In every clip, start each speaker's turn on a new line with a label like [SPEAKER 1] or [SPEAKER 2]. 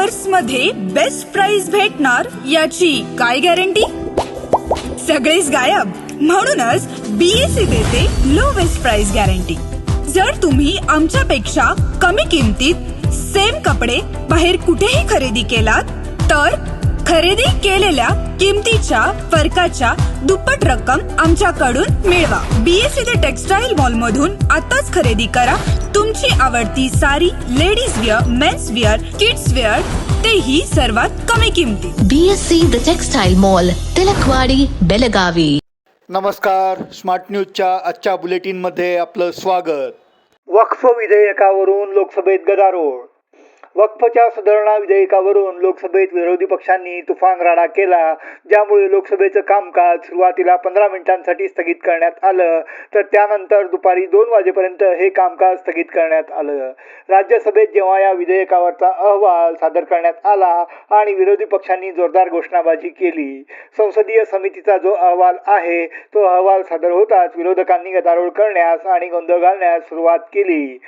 [SPEAKER 1] ऑफर्समध्ये best price भेटणार याची काय गॅरंटी सगळेच गायब. म्हणूनच बीएससी देते लो बेस्ट प्राइस गॅरंटी जर तुम्ही आमच्यापेक्षा कमी किमतीत सेम कपडे बाहेर कुठेही खरेदी केलात तर खरेदी केलेल्या किमतीच्या फरकाच्या दुप्पट रक्कम आमच्याकडून मिळवा. बीएससी द टेक्सटाईल मॉल मधून आताच खरेदी करा. तुमची आवडती sari ladies wear men's wear kids wear तेही सर्वात कमी किमतीत
[SPEAKER 2] BSC the textile mall Tilakwadi Belagavi.
[SPEAKER 3] नमस्कार. स्मार्ट न्यूजच्या आजच्या बुलेटिनमध्ये आपलं स्वागत. वक्फ विधेयकावरून लोकसभेत गदारोळ. वक्फच्या सुधारणा विधेयकावरून लोकसभेत विरोधी पक्षांनी तुफान राडा केला ज्यामुळे लोकसभेचं कामकाज सुरुवातीला पंधरा मिनिटांसाठी स्थगित करण्यात आलं तर त्यानंतर दुपारी दोन वाजेपर्यंत हे कामकाज स्थगित करण्यात आलं. राज्यसभेत जेव्हा या विधेयकावरचा अहवाल सादर करण्यात आला आणि विरोधी पक्षांनी जोरदार घोषणाबाजी केली संसदीय समितीचा जो अहवाल आहे तो अहवाल सादर होताच विरोधकांनी गदारोळ करण्यास आणि गोंधळ घालण्यास सुरुवात केली.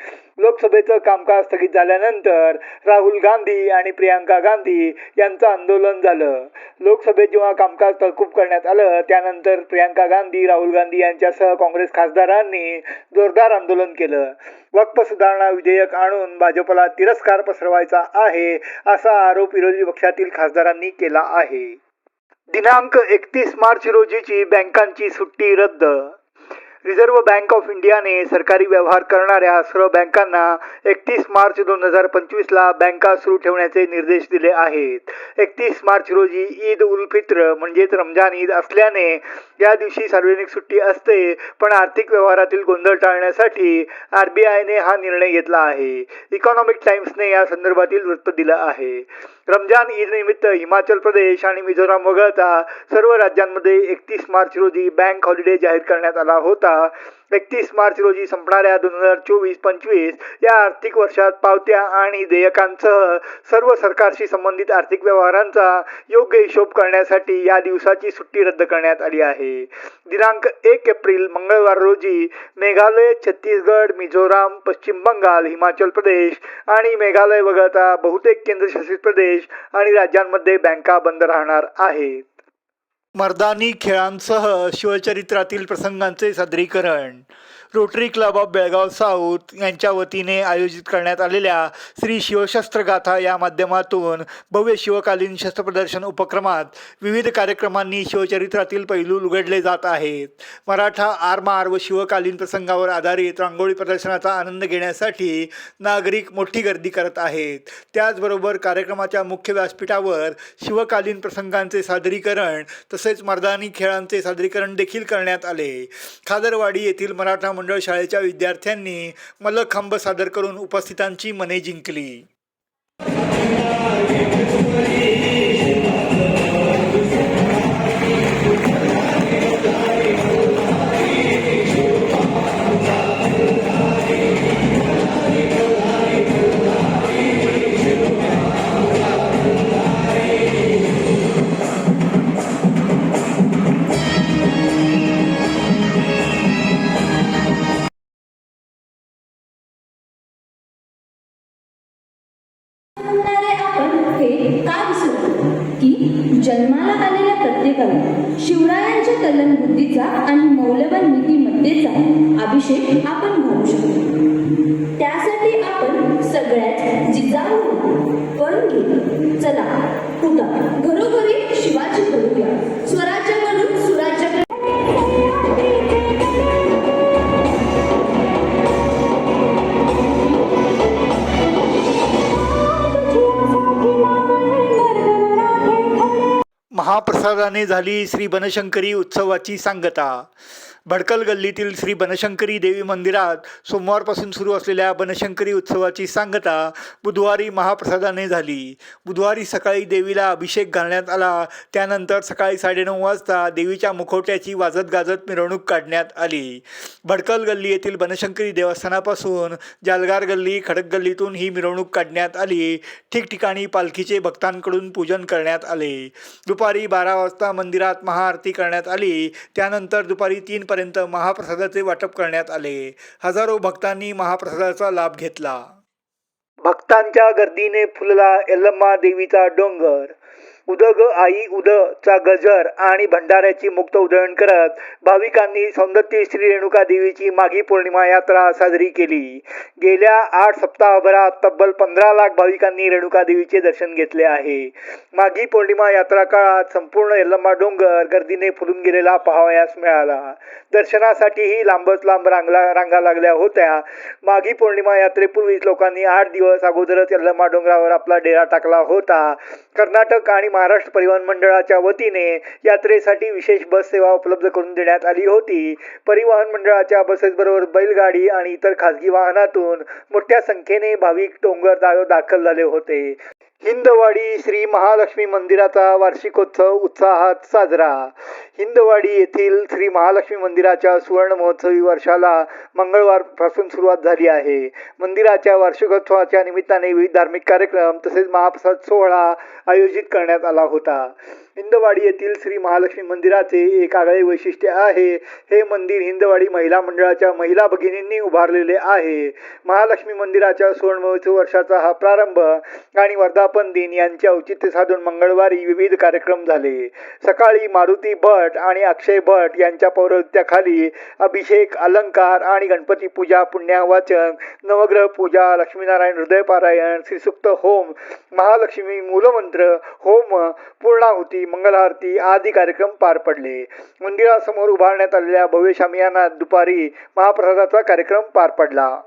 [SPEAKER 3] लोकसभेचं कामकाज स्थगित झाल्यानंतर राहुल गांधी आणि प्रियांका गांधी यांचं आंदोलन झालं. लोकसभेत जेव्हा कामकाज तहकूब करण्यात आलं त्यानंतर प्रियांका गांधी राहुल गांधी यांच्यासह काँग्रेस खासदारांनी जोरदार आंदोलन केलं. वक्फ सुधारणा विधेयक आणून भाजपला तिरस्कार पसरवायचा आहे असा आरोप विरोधी पक्षातील खासदारांनी केला आहे. दिनांक एकतीस मार्च रोजीची बँकांची सुट्टी रद्द रिझर्व्ह बँक ऑफ इंडियाने सरकारी व्यवहार करणाऱ्या सर्व बँकांना एकतीस मार्च दोन हजार पंचवीसला बँका सुरू ठेवण्याचे निर्देश दिले आहेत. एकतीस मार्च रोजी ईद उल फित्र म्हणजेच रमजान ईद असल्याने या दिवशी सार्वजनिक सुट्टी असते पण आर्थिक व्यवहारातील गोंधळ टाळण्यासाठी आर बी आयने हा निर्णय घेतला आहे. इकॉनॉमिक टाइम्सने या संदर्भातील वृत्त दिलं आहे. रमजान ईद निमित्त हिमाचल प्रदेश आणि मिझोराम वगळता सर्व राज्यांमध्ये एकतीस मार्च रोजी बँक हॉलिडे जाहीर करण्यात आला होता. एकतीस मार्च रोजी संपणाऱ्या दोन हजार चोवीस पंचवीस या आर्थिक वर्षात पावत्या आणि देयकांसह सर्व सरकारशी संबंधित आर्थिक व्यवहारांचा योग्य हिशोब करण्यासाठी या दिवसाची सुट्टी रद्द करण्यात आली आहे. दिनांक एक एप्रिल मंगळवार रोजी मेघालय छत्तीसगड मिझोराम पश्चिम बंगाल हिमाचल प्रदेश आणि मेघालय वगळता बहुतेक केंद्रशासित प्रदेश आणि राज्यांमध्ये बँका बंद राहणार आहेत. मर्दानी खेळांसह शिवचरित्रातील प्रसंगांचे सादरीकरण. Rotary club of Belgaum south यांच्या वतीने आयोजित करण्यात आलेल्या श्री शिवशस्त्रगाथा या माध्यमातून भव्य शिवकालीन शस्त्रप्रदर्शन उपक्रमात विविध कार्यक्रमांनी शिवचरित्रातील पैलू उघडले जात आहेत. मराठा आरमार व शिवकालीन प्रसंगावर आधारित रांगोळी प्रदर्शनाचा आनंद घेण्यासाठी नागरिक मोठी गर्दी करत आहेत. त्याचबरोबर कार्यक्रमाच्या मुख्य व्यासपीठावर शिवकालीन प्रसंगांचे सादरीकरण तसेच मर्दानी खेळांचे सादरीकरण देखील करण्यात आले. खादरवाडी येथील मराठा मंडळ शाळेच्या विद्यार्थ्यांनी मल्लखांब सादर करून उपस्थितांची मने जिंकली.
[SPEAKER 4] की जन्माला आलेल्या प्रत्येकाला शिवरायांच्या कलन बुद्धीचा आणि मौल्यवान नीतिमत्तेचा अभिषेक आपण घालू शकतो. त्यासाठी आपण सगळ्यात जिजाऊ करून घेऊ चला कुठं घरोघरी शिवाजी करूया.
[SPEAKER 3] महाप्रसादाने झाली श्री बनशंकरी उत्सवाची सांगता. भडकल गल्लीतील श्री बनशंकरी देवी मंदिरात सोमवारपासून सुरू असलेल्या बनशंकरी उत्सवाची सांगता बुधवारी महाप्रसादाने झाली. बुधवारी सकाळी देवीला अभिषेक घालण्यात आला. त्यानंतर सकाळी साडेनऊ वाजता देवीच्या मुखवट्याची वाजत गाजत मिरवणूक काढण्यात आली. भडकल गल्ली येथील बनशंकरी देवस्थानापासून जालगार गल्ली खडक गल्लीतून ही मिरवणूक काढण्यात आली. ठिकठिकाणी पालखीचे भक्तांकडून पूजन करण्यात आले. दुपारी बारा वाजता मंदिरात महाआरती करण्यात आली. त्यानंतर दुपारी तीनपर्यंत महाप्रसादाचे वाटप करण्यात आले. हजारो भक्तांनी महाप्रसादाचा लाभ घेतला. भक्तांच्या गर्दीने फुलला एल्लम्मा देवीचा डोंगर. उदग आई उद चा गजर आणि भंडाऱ्याची मुक्त उधळण करत भाविकांनी सौंदत्य श्री रेणुका देवीची माघी पौर्णिमा यात्रा साजरी केली. गेल्या आठ सप्ताहभरात तब्बल पंधरा लाख भाविकांनी रेणुका देवीचे दर्शन घेतले आहे. माघी पौर्णिमा यात्रा काळात संपूर्ण यल्लम्मा डोंगर गर्दीने फुलून गेलेला पाहावयास मिळाला. दर्शनासाठीही लांबच लांब रांगला रांगा लागल्या होत्या. माघी पौर्णिमा यात्रेपूर्वीच लोकांनी आठ दिवस अगोदरच यल्लम्मा डोंगरावर आपला डेरा टाकला होता. कर्नाटक आणि महाराष्ट्र परिवहन मंडळाच्या वतीने यात्रेसाठी विशेष बस सेवा उपलब्ध करून देण्यात आली होती. परिवहन मंडळाच्या बसेसबरोबर बैलगाडी आणि इतर खासगी वाहनातून मोठ्या संख्येने भाविक डोंगर दा- दाखल झाले होते. हिंदवाडी श्री महालक्ष्मी मंदिराचा वार्षिकोत्सव उत्साहात साजरा. हिंदवाडी येथील श्री महालक्ष्मी मंदिराच्या सुवर्ण महोत्सवी वर्षाला मंगळवारपासून सुरुवात झाली आहे. मंदिराच्या वार्षिकोत्सवाच्या निमित्ताने विविध धार्मिक कार्यक्रम तसेच महाप्रसाद सोहळा आयोजित करण्यात आला होता. हिंदवाडी येथील श्री महालक्ष्मी मंदिराचे एक आगळे वैशिष्ट्य आहे. हे मंदिर हिंदवाडी महिला मंडळाच्या महिला भगिनींनी उभारलेले आहे. महालक्ष्मी मंदिराच्या सुवर्ण वर्षाचा हा प्रारंभ आणि वर्धापन दिन यांचे औचित्य साधून मंगळवारी विविध कार्यक्रम झाले. सकाळी मारुती भट आणि अक्षय भट यांच्या पौरोहित्याखाली अभिषेक अलंकार आणि गणपती पूजा पुण्यावाचन नवग्रह पूजा लक्ष्मीनारायण हृदय पारायण श्रीसुक्त होम महालक्ष्मी मूलमंत्र होम पूर्णाहुती मंगल आरती आदी कार्यक्रम पार पडले. मंदिरासमोर उभारण्यात आलेल्या भव्य शामियानात दुपारी महाप्रसादाचा कार्यक्रम पार पडला.